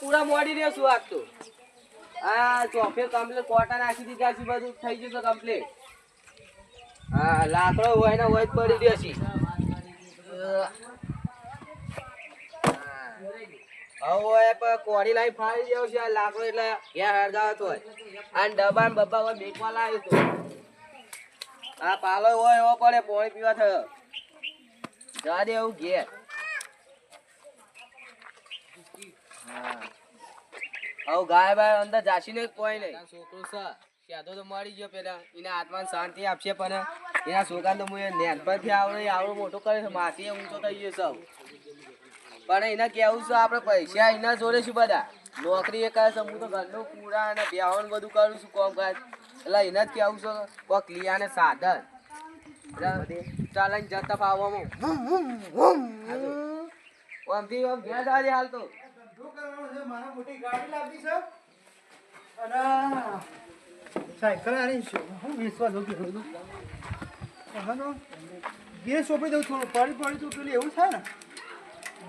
પૂરા મોડી રહ્યો છું આજ તો. આ ચોફે કમ્પ્લેટ કોટા નાખી દીધા છે, બધું થઈ જશે કમ્પ્લેટ હા, લાકડો હોય ને હોય પડી રહ્યો છે. પણ લાઈ ફાડી દેવો છે લાકડો એટલે ઘેર હોય. આ ડબ્બા ને બબ્બા હોય મેકવા લાવ્યો તો. આ પાલો હોય એવો પડે, પાણી પીવા થયો. જવા દે એવું ઘેર. હા. ગાય બાય અંદર જાશી ને કોઈ નહીં. છોકરો છે શાદો તો મળી ગયો પેલા. એના આત્માને શાંતિ આપશે પણ એના છોકરા તો હું નેનપણથી આવડે આવડો મોટો કરે છે માથી ઊંચો થઈ ગયો સૌ પણ એને કેવું છે આપણે પૈસા એના જોડે છું બધા. નોકરી એ કરે છે હું તો ઘરનું કુડા અને બેહવાનું બધું કરું છું કોમ કાજ. એટલે એને જ કેવું છે કોક લીયા ને સાધન. ચાલે જતા ફાવવામાં આમથી આમ ઘેર આજે હાલ છે. મોટી ગાડી લાવી છે. અને સાયકલ છે. હું વેચવા દઉં બધું હનો ગીરે સોંપી દઉં થોડું. પડી પડી તો પેલું એવું થાય ને.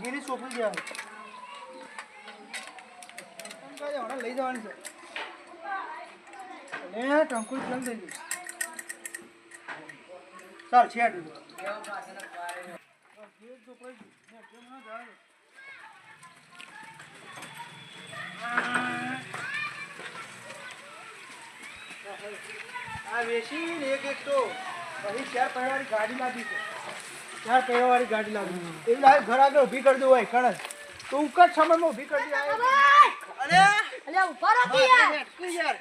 ગીરે સોંપી દેવાનું લઈ જવાની છે. એ ટંકુ દઈ દઉં ચાલ, છે ને આ વેચીને એક એક તો પછી ચાર પૈયાવાળી ગાડી લાવી છે. ચાર પૈયાવાળી ગાડી લાવી એવી લાવે ઘર આગળ ઊભી કરી દઉં હોય કણસ તો ઉકટ સમયમાં ઊભી કરી દે અરે અલ્યા ઊભા રહો યાર. યાર યાર.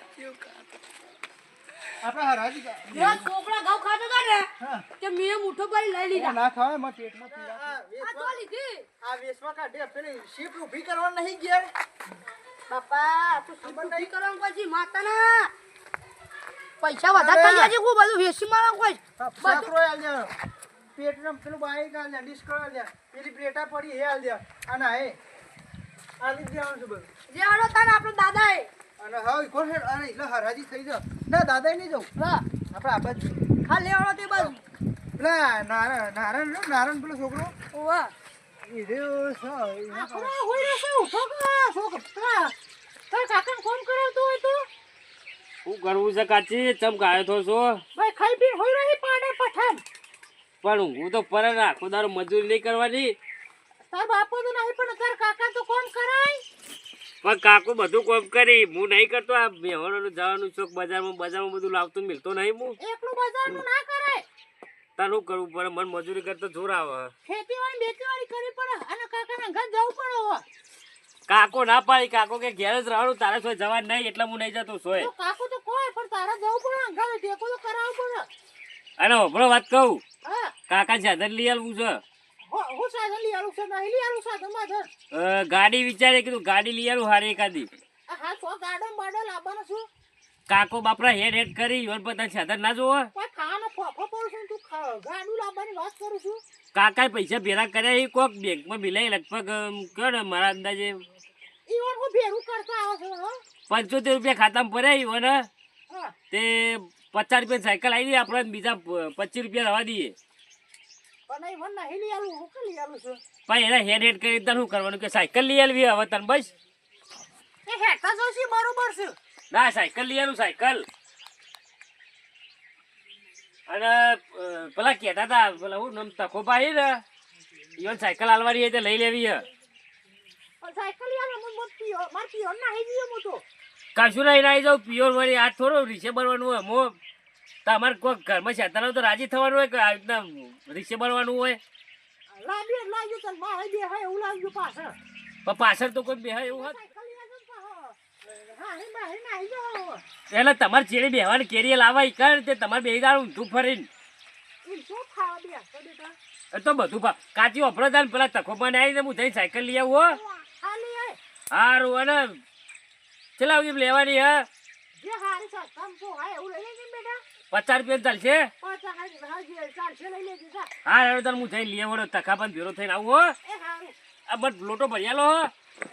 આપણે હરાજી કા- છોકરા ઘઉં ખાતો હતા ને તે મેં મુઠ્ઠો ભરી લઈ લીધા. ના ખાવે પેટમાં પીડા આ તો લીધી. આ વેચવા કાઢે પેલી શીપ ઊભી કરવાની નહીં ઘેર. બાપા તું નહીં કરવાનું પછી માતાના? પૈસા વધારે થઈ જાય છે કોઈ બધું વેસી મારવાનું કોઈ? હાલ પેલું બાઈક હાલ દે ડિસ્કો દે. પેલી પ્લેટા પડી હે આલ દે. અને હે આ લીધી દેવાનું છે બધું. જે હાલો તાને આપણો દાદા એ અને હવે કોણ અરે એટલે હરાજી થઈ જાવ ના દાદા નહીં જવું. હા આપણે આ બાજુ. ખા લેવાનો તે બાજુ. પેલા નારાયણ રહ્યો, નારાયણ પેલો છોકરો. ઓવા. શું? કરવું છે કાચી? ચમ ગાયો થો છો? ભાઈ ખાઈ પી હોય રહી પાડે પઠાણ. પણ હું તો પર આખો દારો મજૂરી નહીં કરવાની. તાર બાપો તો નહીં પણ તાર કાકા તો કોમ કરાય. પણ કાકુ બધું કોમ કરી હું નહીં કરતો. આ મેહોણાનું જવાનું શોખ બજારમાં બજારમાં બધું લાવતું મિલતો નહીં હું. એકલું બજારનું ના કરાય. તાર કરવું પડે મન મજૂરી કરતો જોર આવે. ખેતીવાડી બેતીવાડી કરવી પડે. અને કાકાના ઘર જવું પડે કાકો ના પાડી કાકો કે ઘેર જ રહેવાનું તારે સોય જવા નહીં એટલે હું નહીં જતો સોય. કાકો તો કોઈ પણ તારા જવું પડે ઘર ટેકો તો કરાવવું પડે. અને હોભળો વાત કહું. કાકા સાધન લઈ આવું છે. હું સાધન લઈ છે નહીં લઈ આલું સાધન માધર ગાડી વિચારે કીધું ગાડી લઈ આવું હારી એકાદી. હા સો ગાડો બાડો લાવવાનો છું. કાકો બાપરા હેડ હેડ કરી યોર સાધન ના જોવો કોઈ ખાવાનો ફોફો પડું છું તું ખા- ગાડું લાવવાની વાત કરું છું. કાકાએ પૈસા ભેરા કર્યા એ કોક બેંકમાં મિલાઈ લગભગ કયો મારા અંદાજે? ઈ હું ભેરું કરતા આવો છો હો. પંચોતેર રૂપિયા ખાતામાં પડ્યા ઈ વને તે પચાસ રૂપિયા સાયકલ આવી દઈએ આપણે બીજા પચીસ રૂપિયા રવા દઈએ. પણ એના હેડ હેડ કરી તને શું કરવાનું કે સાયકલ લઈ આવી હવે તને બસ? બરોબર છે. ના સાયકલ લઈ આવું સાયકલ. અને પેલા કહેતા હતા પેલા હું નામ તખો ભાઈ ને ઈવન સાયકલ હાલવાની હોય તો લઈ લેવી હે. પીઓ નહીં ના કશું નહીં આવી જાઉં પ્યોર વળી આ થોડો રીસે બનવાનું હોય મો તમારે કોઈ ઘરમાં શેતાનો તો રાજી થવાનું હોય કે આવી રીતના રીસે બનવાનું હોય? પણ પાછળ તો કોઈ બેહાય એવું હોત સાયકલ લઈ આલો તો હા હે ના હે ના હે જો એટલે તમારે ચેડી બેહવાની કેરીએ લાવવા કર તે તમારે બે દાળ ઊંધું ફરીને. એ તો બધું ભાવ કાચી ઓફરો થાય પેલા તખો આવીને હું જઈ સાયકલ લઈ આવું હો. ખાલી આય સારું અને ચલા સુધી લેવાની હે? હારી પચાસ રૂપિયા ચાલશે? હા હા હવે જઈને લઈ આવો તખા પણ ભેરો થઈને આવું હો. આ બટ લોટો ભરિયાલો હો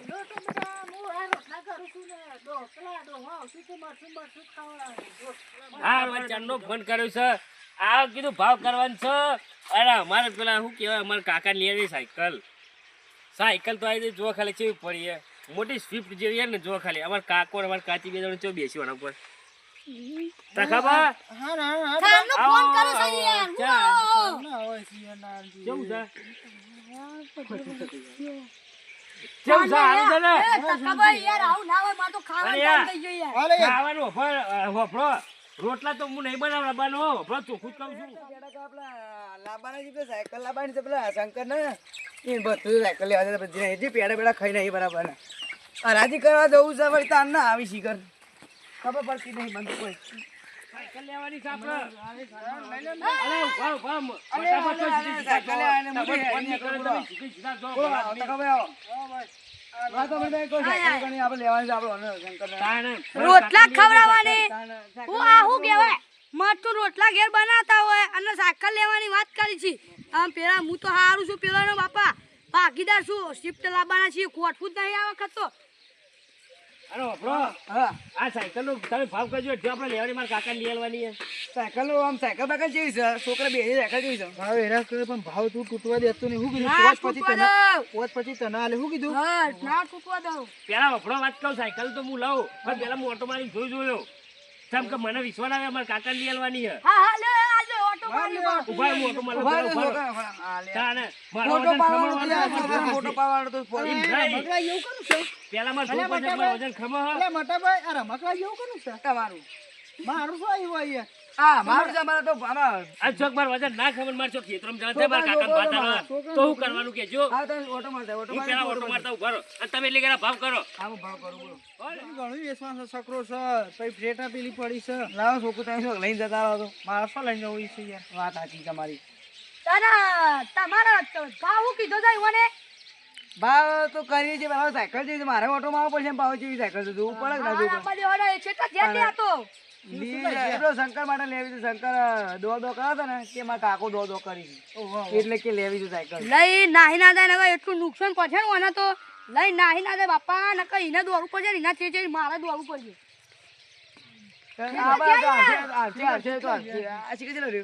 જો તો બેટા હું આ રોટલા કરું છું ને દો પેલા દો હા શું તો મરસું મરસું ખાવા હા મેં ચંદનો ફોન કર્યો છે આ કીધું ભાવ કરવાનું છે અરે અમારે પેલા શું કહેવાય અમારે કાકા લઈ આવી સાયકલ સાયકલ તો આવી જો ખાલી કેવી પડી મોટી સ્વિફ્ટ જેવી ને જો ખાલી અમારે કાકો ને અમાર કાચી બે જણ ચો બેસી વાળા ના. ના ના આવે. કેવું છે કેવું છે? આવું છે ને યાર આવું ના હોય મારે તો ખાવાનું અરે યાર. ટાઈમ થઈ ગયો યાર. ખાવાનું હોફળો રોટલા તો હું નહીં બનાવવાનો હોફળો ચોખ્ખું જ કહું છું. છે સાયકલ લાબાની છે પેલા શંકર ને એ બધું સાયકલ લેવા પછી જે પેડા પેડા ખાઈ નહીં બરાબર. ને હરાજી કરવા જવું છે વળી તાર ના આવી શીખર. ખબર પડતી નહીં બંધ કોઈ. સાયકલ લેવાની છે. રોટલા ખવડાવવાની. હું આ શું કહેવાય? મરતું રોટલા ઘેર બનાવતા હોય અને સાયકલ લેવાની વાત કરી છે. આમ પેલા હું તો હારું છું પેલો બાપા ભાગીદાર છું શિફ્ટ લાવવાના છીએ ખોટવું જ નહીં આ વખત તો અરે હા આ સાયકલનો તમે ભાવ કરજો એટલે આપણે લેવાની મારા કાકાને લઈ આવવાની છે. સાયકલ આમ સાયકલ બાકલ જેવી છે છોકરા બે સાયકલ જેવી છે. ભાવ એરા કરે પણ ભાવ તું તૂટવા દેતો નહીં શું કીધું ના પછી તને દઉં. પછી તને આલે શું કીધું? હા ના તૂટવા દઉં. પેલા હોફળો વાત કહું સાયકલ તો હું લઉં પણ પેલા હું ઓટો મારી જોઈ જોયો. કેમ કે મને વિશ્વાસ આવે અમારા કાકાને લઈ આવવાની હા હા મારી. ઊભા લે. મારો વજન મોટો પાવાનો તો એવું કરું છે? પેલા મારે મોટા વજન ખમો. આ રમકડા જેવું કરું છે? તમારું મારું શું આવ્યું અહીંયા હા મારું છે? અમારે તો આમાં આ ચોક મારું વજન ના ખબર મારે ચોક ખેતરમાં જવા દે, મારા કાકાને ભાત તો શું કરવાનું કહેજો? હા તો ઓટો મારતા ઓટો હું પેલા ઓટો મારતા ઊભા અને તમે એટલે કેરા ભાવ કરો. હા હું ભાવ કરું બોલો. ઘણું વેચવાનું છે સકરો છે. પછી ફ્રેટા પેલી પડી છે. લાવો છોકરું તમે શું લઈને જતા રહો તો મારે શું લઈને જવું છે યાર? વાત સાચી તમારી. તારા તમારા ભાવ હું કીધો જાય મને ભાવ તો કરીએ છીએ સાયકલ જેવી મારે ઓટો માં પડશે ભાવ જેવી સાયકલ છે જોવું પડે ના જોવું શંકર માટે લેવી છે શંકર દો દો કરે છે ને કે મારા કાકો દો દો કરી એટલે કે લેવી છે સાયકલ. લઈ નાહી ના જાય નકર એટલું નુકસાન પહોંચે ને મને તો. લઈ નાહી ના જાય બાપા નકર એને દોડવું પડશે ને એના છે મારે દોડવું પડશે. આ તો. આ છે?